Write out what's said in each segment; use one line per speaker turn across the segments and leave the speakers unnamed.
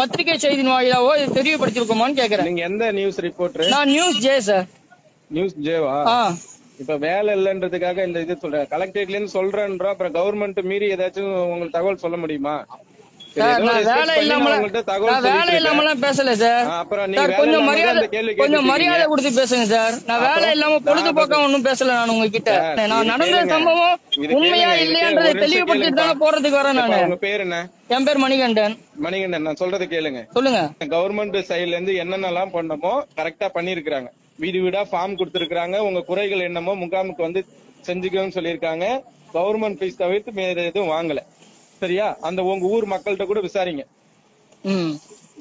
பத்திரிகை செய்தியின் வாயிலாவோ இது தெரியப்படுத்திருக்கோமான்னு கேக்குறேன்.
நீங்க எந்த நியூஸ் ரிப்போர்ட்டர்
நான் நியூஸ் ஜே சார்
நியூஸ் ஜேவா இப்ப வேலை இல்லன்றதுக்காக இந்த இது சொல்றேன். கலெக்டரேட்ல இருந்து சொல்றேன்றோம் அப்புறம் கவர்மெண்ட் மீறி ஏதாச்சும் உங்களுக்கு தகவல் சொல்ல முடியுமா?
வேலை இல்லாம பேசல சார். கொஞ்சம் மரியாதை கொஞ்சம் மரியாதை. கொடுத்து பேசுங்க சார். நான் வேலை இல்லாம பொழுதுபோக்கா ஒண்ணும் பேசல நான் உங்ககிட்ட. நான் நடந்த. சம்பவம் உண்மையா இல்லையான்றதை தானே போறதுக்கு வரேன் நானு.
உங்க பேர் என்ன?
என் பேர் மணிகண்டன்.
மணிகண்டன் நான் சொல்றதை கேளுங்க.
சொல்லுங்க.
கவர்மெண்ட் சைடுல இருந்து என்னென்னலாம் பண்ணமோ கரெக்டா பண்ணிருக்காங்க வீடு வீடா ஃபார்ம் கொடுத்திருக்காங்க உங்க குறைகள் என்னமோ முகாமுக்கு வந்து செஞ்சுக்கோன்னு சொல்லியிருக்காங்க. கவர்மெண்ட் ஃபீஸ் தவிர்த்து வேற எதுவும் வாங்கல. சரியா? அந்த உங்க ஊர் மக்கள்கிட்ட கூட விசாரிங்க.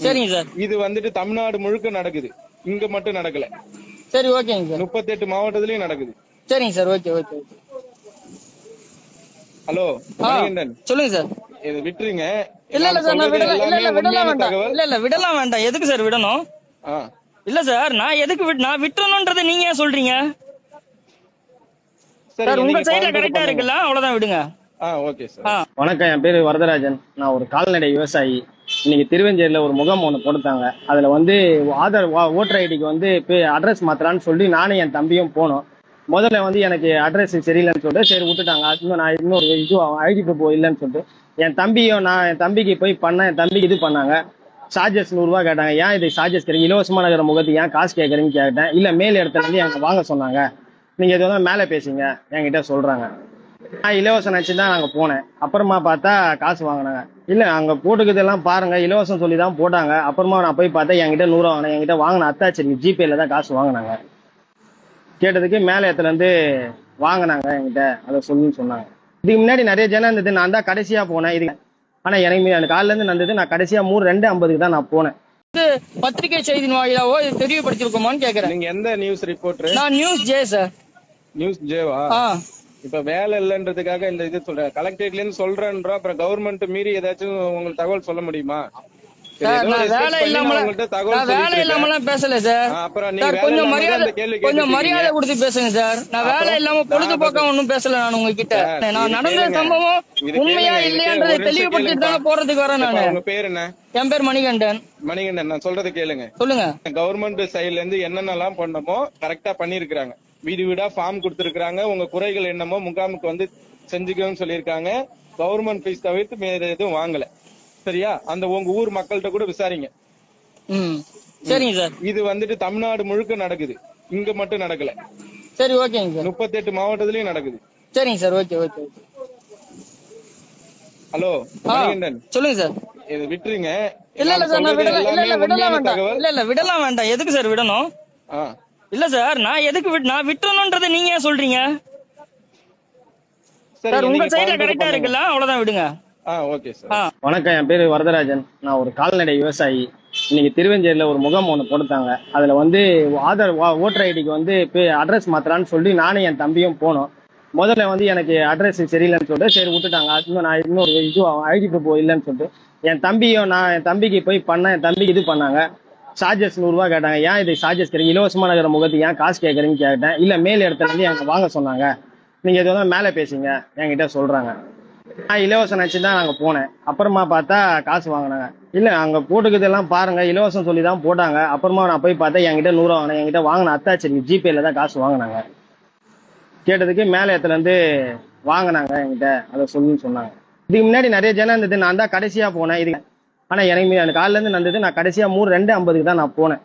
சரிங்க சார்.
இது வந்துட்டு தமிழ்நாடு முழுக்க நடக்குது. இங்க மட்டும் நடக்கல.
சரி ஓகேங்க சார்.
முப்பத்தெட்டு மாவட்டத்திலயும் நடக்குது.
சரிங்க சார் ஓகே ஓகே
ஹலோ
சொல்லுங்க சார்.
இதை விட்டுருங்க.
இல்ல இல்ல சார் நான் விடலாம் இல்ல
எல்லாமே
இல்ல விடலாம்
உண்மையான
வேண்டாம் இல்ல இல்ல விடலாம் வேண்டாம். எதுக்கு சார் விடணும்? இல்ல சார் நான் எதுக்கு விட் நான் விட்டுறணும்ன்றதை நீங்க ஏன் சொல்றீங்க?
சரி
உங்க சைடுல கரெக்டா. இருக்குல்ல அவ்வளவுதான் விடுங்க.
வணக்கம் என் பேர் வரதராஜன். நான் ஒரு கால்நடை விவசாயி. இன்னைக்கு திருவஞ்சேரியில் ஒரு முகாம் ஒன்று கொடுத்தாங்க அதில் வந்து ஆதார் வா- ஓட்டர் ஐடிக்கு வந்து இப்போ அட்ரஸ் மாத்தலான்னு சொல்லி நானும் என் தம்பியும் போனோம். முதல்ல வந்து எனக்கு அட்ரஸ் சரியில்லைன்னு சொல்லிட்டு சரி விட்டுட்டாங்க. இன்னும் நான் இன்னொரு இது ஐடி ப்ரூஃப் இல்லைன்னு சொல்லிட்டு என் தம்பியும் நான் என் தம்பிக்கு போய் பண்ணேன் என் தம்பிக்கு இது பண்ணாங்க. சார்ஜஸ் நூறுரூவா கேட்டாங்க. ஏன் இது சார்ஜஸ் கேட்குறீங்க இலவசமா இருக்கிற முகத்துக்கு ஏன் காசு கேட்குறீங்கன்னு கேட்டேன். இல்லை மேல் இடத்துல இருந்து எங்க வாங்க சொன்னாங்க. நீங்கள் எது மேலே பேசுங்க. என்கிட்ட சொல்கிறாங்க நான் இலவசம் நினச்சி தான் நாங்கள் போனேன். அப்புறமா பார்த்தா காசு வாங்கினாங்க. இல்லை அங்கே போட்டுக்கிறதெல்லாம் பாருங்க. இலவசம் சொல்லி தான் போட்டாங்க. அப்புறமா நான் போய் பார்த்தா என்கிட்ட நூறுரூவா வாங்கினேன். என்கிட்ட வாங்கின அத்தாச்சி ஜிபேல தான் காசு வாங்கினாங்க. கேட்டதுக்கு மேலே இடத்துலேருந்து வாங்கினாங்க என்கிட்ட. அதை சொல்லுன்னு சொன்னாங்க. இதுக்கு முன்னாடி நிறைய ஜனம் இருந்தது. நான் தான் கடைசியாக போனேன் இது ஆனால் எனக்கு எனக்கு காலிலேருந்து நடந்தது. நான் கடைசியாக மூணு ரெண்டு ஐம்பதுக்கு தான் நான் போனேன்.
பத்திரிகை செய்தியின் வாயிலாவோ இது தெரியப்படுத்திருக்கோமான்னு கேக்குறேன்.
நீங்க எந்த நியூஸ் ரிப்போர்ட்டர்
நான் நியூஸ் ஜே சார்
நியூஸ் ஜேவா
ஆ.
இப்ப வேலை இல்லன்றதுக்காக இந்த இது சொல்றேன் கலெக்டரேட்ல இருந்து சொல்றேன்றோம் அப்புறம் கவர்மெண்ட் மீறி ஏதாச்சும் உங்களுக்கு தகவல் சொல்ல முடியுமா?
வேலை இல்லாம பேசல சார். கொஞ்சம் மரியாதை கொஞ்சம் மரியாதை. கொடுத்து பேசுங்க சார். நான் வேலை இல்லாம பொழுதுபோக்கா ஒண்ணும் பேசல நான் உங்ககிட்ட. நான் நடந்த. சம்பவம் உண்மையா இல்லையான்றதை தெளிவுபடுத்திட்டு தானே போறதுக்கு வரேன் நானு.
உங்க பேர் என்ன?
என் பேர் மணிகண்டன்.
மணிகண்டன் நான் சொல்றதை கேளுங்க.
சொல்லுங்க.
கவர்மெண்ட் சைடுல இருந்து என்னென்னலாம் பண்ணமோ கரெக்டா பண்ணிருக்காங்க வீடு வீடா ஃபார்ம் கொடுத்திருக்காங்க உங்க குறைகள் என்னமோ முகாமுக்கு வந்து செஞ்சுக்கோன்னு சொல்லியிருக்காங்க. கவர்மெண்ட் ஃபீஸ் தவிர்த்து வேற எதுவும் வாங்கல. சரியா? அந்த உங்க ஊர் மக்கள்கிட்ட கூட விசாரிங்க.
சரிங்க சார்.
இது வந்துட்டு தமிழ்நாடு முழுக்க நடக்குது. இங்க மட்டும் நடக்கல.
சரி ஓகேங்க சார்.
முப்பத்தெட்டு மாவட்டத்திலயும் நடக்குது.
சரிங்க சார் ஓகே ஓகே
ஹலோ
சொல்லுங்க சார்.
இதை விட்டுருங்க.
இல்ல இல்ல சார் விடலாம் இல்ல இல்ல விடலாம் வேண்டாம். இல்ல இல்ல விடலாம் வேண்டாம். எதுக்கு சார் விடணும்?
ஆ.
இல்ல சார் நான் எதுக்கு விட் நான் விட்டுறணும்ன்றதை நீங்க ஏன் சொல்றீங்க?
சரி
உங்க சைடுல கரெக்டா. இருக்குல்ல அவ்வளவுதான் விடுங்க.
ஆ ஓகே சார்.
ஆ.
வணக்கம் என் பேர் வரதராஜன். நான் ஒரு கால்நடை விவசாயி. இன்னைக்கு திருவஞ்சேரியில் ஒரு முகாம் ஒன்று கொடுத்தாங்க அதில் வந்து ஆதார் வா- ஓட்டர் ஐடிக்கு வந்து அட்ரஸ் மாத்தலான்னு சொல்லி நானும் என் தம்பியும் போனோம். முதல்ல வந்து எனக்கு அட்ரஸ் சரியில்லைன்னு சொல்லிட்டு சரி விட்டுட்டாங்க. இன்னும் நான் இன்னொரு இது ஐடி ப்ரூஃப் இல்லைன்னு சொல்லிட்டு. என் தம்பியும் நான் என் தம்பிக்கு போய் பண்ணேன். என் தம்பிக்கு இது பண்ணாங்க. சார்ஜஸ் நூறுரூவா கேட்டாங்க. ஏன் இது சார்ஜஸ் கேட்குறீங்க இலவசமா இருக்கிற முகத்துக்கு ஏன் காசு கேட்குறீங்கன்னு கேட்டேன். இல்லை மேல் இடத்துல இருந்து எங்க வாங்க சொன்னாங்க. நீங்கள் எது மேலே பேசுங்க. என்கிட்ட சொல்கிறாங்க நான் இலவசம் நினச்சி தான் நாங்கள் போனேன். அப்புறமா பார்த்தா காசு வாங்கினாங்க. இல்லை அங்கே போட்டுக்கிறதெல்லாம் பாருங்கள் இலவசம் சொல்லி தான் போட்டாங்க. அப்புறமா நான் போய் பார்த்தா என்கிட்ட நூறுரூவா வாங்கினேன் என்கிட்ட வாங்கின அத்தாச்சி ஜிபேல தான் காசு வாங்கினாங்க. கேட்டதுக்கு மேலே இடத்துலேருந்து வாங்கினாங்க என்கிட்ட. அதை சொல்லுன்னு சொன்னாங்க. இதுக்கு முன்னாடி நிறைய ஜனம் இருந்தது. நான் தான் கடைசியாக போனேன். இது ஆனால் எனக்கு எனக்கு காலிலேருந்து நடந்தது நான் கடைசியாக மூணு ரெண்டு ஐம்பதுக்கு தான் நான் போனேன்.